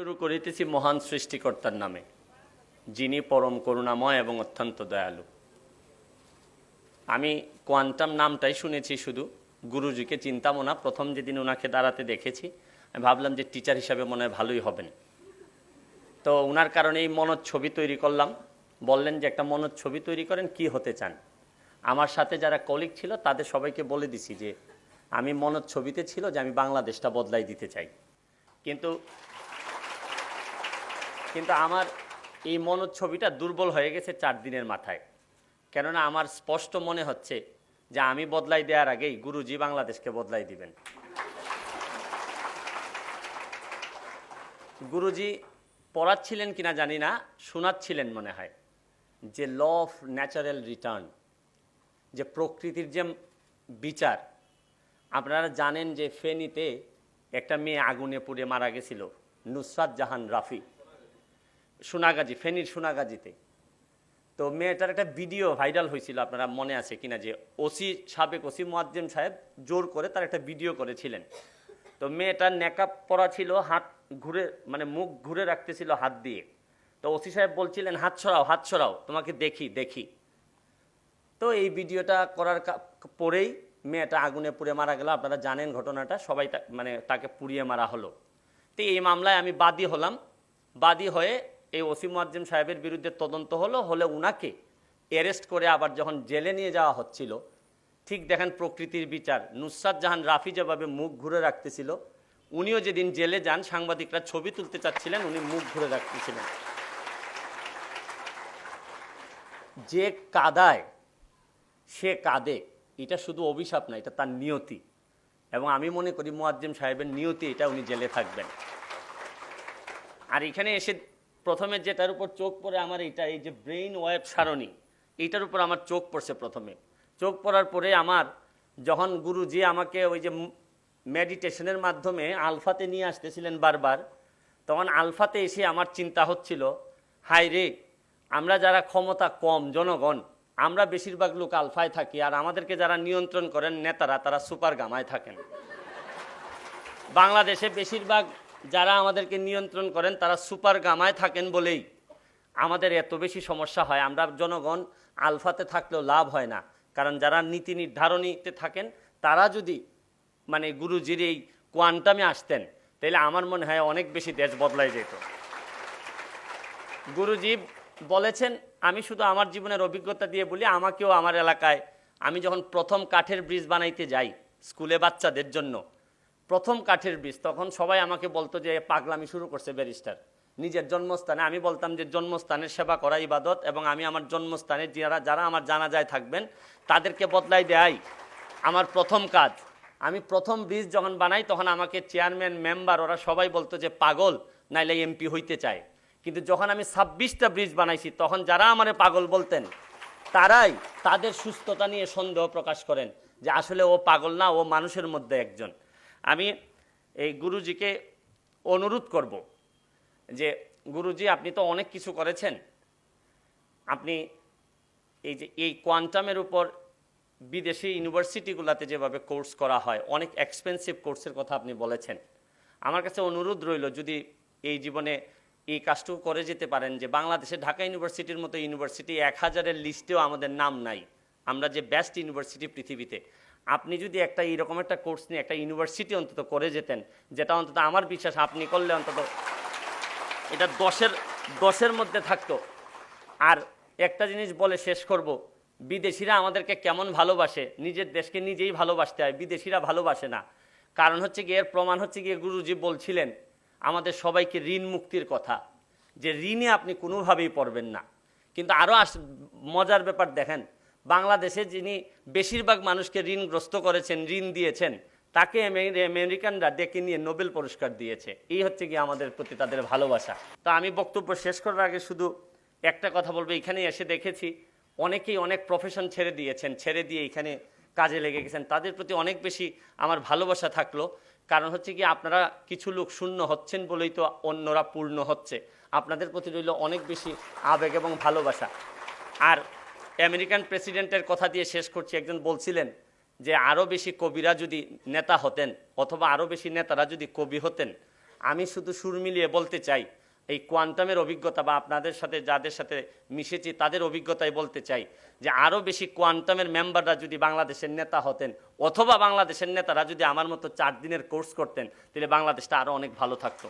শুরু করিতেছি মহান সৃষ্টিকর্তার নামে, যিনি পরম করুণাময় এবং অত্যন্ত দয়ালু। আমি কোয়ান্টাম নামটাই শুনেছি শুধু, গুরুজিকে চিন্তামো না প্রথম যেদিন ওনাকে দাঁড়াতে দেখেছি, আমি ভাবলাম যে টিচার হিসাবে মনে হয় ভালোই হবেন। তো ওনার কারণে এই মনের ছবি তৈরি করলাম, বললেন যে একটা মনের ছবি তৈরি করেন, কি হতে চান? আমার সাথে যারা কলিগ ছিল, তাদের সবাইকে বলে দিছি যে, আমি মনের ছবিতে ছিল যে আমি বাংলাদেশটা বদলাই দিতে চাই। কিন্তু কিন্তু আমার এই মনের ছবিটা দুর্বল হয়ে গেছে চার দিনের মাথায়। কেননা আমার স্পষ্ট মনে হচ্ছে যে আমি বদলাই দেওয়ার আগেই গুরুজি বাংলাদেশকে বদলাই দিবেন। গুরুজি পড়াচ্ছিলেন কিনা জানি না, শোনাচ্ছিলেন মনে হয়। যে ল অফ ন্যাচারাল রিটার্ন, যে প্রকৃতির যে বিচার, আপনারা জানেন যে ফেনীতে একটা মেয়ে আগুনে পুড়ে মারা গেছিল, নুসরাত জাহান রাফি। সোনাগাজী, ফেনীর সোনাগাজীতে। তো মেয়েটার একটা ভিডিও ভাইরাল হয়েছিল, আপনারা মনে আছে কিনা যে ওসি, সাবেক ওসি মোয়াজ্জেম সাহেব জোর করে তার একটা ভিডিও করেছিলেন। তো মেয়েটার নেকাপ পরা ছিল, হাত ঘুরে মানে মুখ ঘুরে রাখতেছিল হাত দিয়ে। তো ওসি সাহেব বলছিলেন, হাত ছড়াও হাত ছড়াও তোমাকে দেখি দেখি। তো এই ভিডিওটা করার পরেই মেয়েটা আগুনে পুড়ে মারা গেল। আপনারা জানেন ঘটনাটা, সবাই মানে তাকে পুড়িয়ে মারা হলো। তো এই মামলায় আমি বাদী হলাম। বাদী হয়ে এই ওসি মুয়াজ্জিম সাহেবের বিরুদ্ধে তদন্ত হলো, হলে উনাকে অ্যারেস্ট করে আবার যখন জেলে নিয়ে যাওয়া হচ্ছিল, ঠিক দেখেন প্রকৃতির বিচার। নুসরাত জাহান রাফি যেভাবে মুখ ঘুরে রাখতেছিল, উনিও যেদিন জেলে যান, সাংবাদিকরা ছবি তুলতে চাচ্ছিলেন, উনি মুখ ঘুরে রাখতেছিলেন। যে কাদায় সে কাঁদে, এটা শুধু অভিশাপ না, এটা তার নিয়তি। এবং আমি মনে করি মুয়াজ্জিম সাহেবের নিয়তি এটা উনি জেলে থাকবেন। আর এখানে এসে প্রথমে যেটার উপর চোখ পড়ে আমার এটা এই যে ব্রেইন ওয়েব সারণী, এইটার উপর আমার চোখ পড়ছে প্রথমে। চোখ পড়ার পরে আমার যখন গুরুজি আমাকে ওই যে মেডিটেশনের মাধ্যমে আলফাতে নিয়ে আসতেছিলেন বারবার, তখন আলফাতে এসে আমার চিন্তা হচ্ছিল হাই রে, আমরা যারা ক্ষমতা কম, জনগণ, আমরা বেশিরভাগ লোক আলফায় থাকি আর আমাদেরকে যারা নিয়ন্ত্রণ করেন নেতারা, তারা সুপার গামায় থাকেন। বাংলাদেশে বেশিরভাগ যারা আমাদেরকে নিয়ন্ত্রণ করেন, তারা সুপার গামায় থাকেন বলেই আমাদের এত বেশি সমস্যা হয়। আমরা জনগণ আলফাতে থাকলেও লাভ হয় না। কারণ যারা নীতি নির্ধারণীতে থাকেন, তারা যদি মানে গুরুজির এই কোয়ান্টামে আসতেন, তাহলে আমার মনে হয় অনেক বেশি দেশ বদলাই যেত। গুরুজি বলেছেন, আমি শুধু আমার জীবনের অভিজ্ঞতা দিয়ে বলি, আমাকেও আমার এলাকায় আমি যখন প্রথম কাঠের ব্রিজ বানাইতে যাই, স্কুলে বাচ্চাদের জন্য প্রথম কাঠের ব্রিজ তখন সবাই আমাকে বলতো যে, পাগলামি শুরু করছে ব্যারিস্টার। নিজের জন্মস্থানে, আমি বলতাম যে, জন্মস্থানের সেবা করা ইবাদত এবং আমি আমার জন্মস্থানে যারা যারা আমার জানা যায় থাকবেন, তাদেরকে বদলাই দেয় আমার প্রথম কাজ। আমি প্রথম ব্রিজ যখন বানাই, তখন আমাকে চেয়ারম্যান, মেম্বার, ওরা সবাই বলতো যে, পাগল, নাইলে এমপি হইতে চায়। কিন্তু যখন আমি ছাব্বিশটা ব্রিজ বানাইছি, তখন যারা আমারে পাগল বলতেন, তারাই তাদের সুস্থতা নিয়ে সন্দেহ প্রকাশ করেন যে, আসলে ও পাগল না, ও মানুষের মধ্যে একজন। আমি এই গুরুজিকে অনুরোধ করব যে, গুরুজি, আপনি তো অনেক কিছু করেছেন। আপনি এই যে, এই কোয়ান্টামের উপর বিদেশি ইউনিভার্সিটিগুলোতে যেভাবে কোর্স করা হয়, অনেক এক্সপেন্সিভ কোর্সের কথা আপনি বলেছেন। আমার কাছে অনুরোধ রইল, যদি এই জীবনে এই কাজটুকু করে যেতে পারেন যে, বাংলাদেশে ঢাকা ইউনিভার্সিটির মতো ইউনিভার্সিটি এক হাজারের লিস্টেও আমাদের নাম নাই। আমরা যে বেস্ট ইউনিভার্সিটি পৃথিবীতে আপনি যদি একটা এইরকম একটা কোর্স নিয়ে একটা ইউনিভার্সিটি অন্তত করে যেতেন, যেটা অন্তত আমার বিশ্বাস আপনি করলে অন্তত এটা দশের দশের মধ্যে থাকতো। আর একটা জিনিস বলে শেষ করব, বিদেশিরা আমাদেরকে কেমন ভালোবাসে? নিজের দেশকে নিজেই ভালোবাসতে হয়, বিদেশিরা ভালোবাসে না। কারণ হচ্ছে গিয়ে, এর প্রমাণ হচ্ছে গিয়ে গুরুজি বলছিলেন, আমাদের সবাইকে ঋণ মুক্তির কথা। যে ঋণে আপনি কোনোভাবেই পড়বেন না। কিন্তু আরও আস, মজার ব্যাপার দেখেন বাংলাদেশে যিনি বেশিরভাগ মানুষকে ঋণগ্রস্ত করেছেন, ঋণ দিয়েছেন, তাকে আমেরি- আমেরিকানরা ডেকে নিয়ে নোবেল পুরস্কার দিয়েছে। এই হচ্ছে কি আমাদের প্রতি তাদের ভালোবাসা। তো আমি বক্তব্য শেষ করার আগে শুধু একটা কথা বলব এখানে এসে দেখেছি, অনেকেই অনেক প্রফেশন ছেড়ে দিয়েছেন, ছেড়ে দিয়ে এখানে কাজে লেগে গেছেন। তাদের প্রতি অনেক বেশি আমার ভালোবাসা থাকল। কারণ হচ্ছে কি, আপনারা কিছু লোক শূন্য হচ্ছেন বলেই তো অন্যরা পূর্ণ হচ্ছে। আপনাদের প্রতি রইল অনেক বেশি আবেগ এবং ভালোবাসা। আর আমেরিকান প্রেসিডেন্টের কথা দিয়ে শেষ করছি। একজন বলছিলেন যে আরও বেশি কবিরা যদি নেতা হতেন, অথবা আরও বেশি নেতারা যদি কবি হতেন, আমি শুধু সুর মিলিয়ে বলতে চাই, এই কোয়ান্টামের অভিজ্ঞতা বা আপনাদের সাথে যাদের সাথে মিশেছি, তাদের অভিজ্ঞতায় বলতে চাই যে আরও বেশি কোয়ান্টামের মেম্বাররা যদি বাংলাদেশের নেতা হতেন, অথবা বাংলাদেশের নেতারা যদি আমার মতো চার দিনের কোর্স করতেন, তাহলে বাংলাদেশটা আরও অনেক ভালো থাকতো।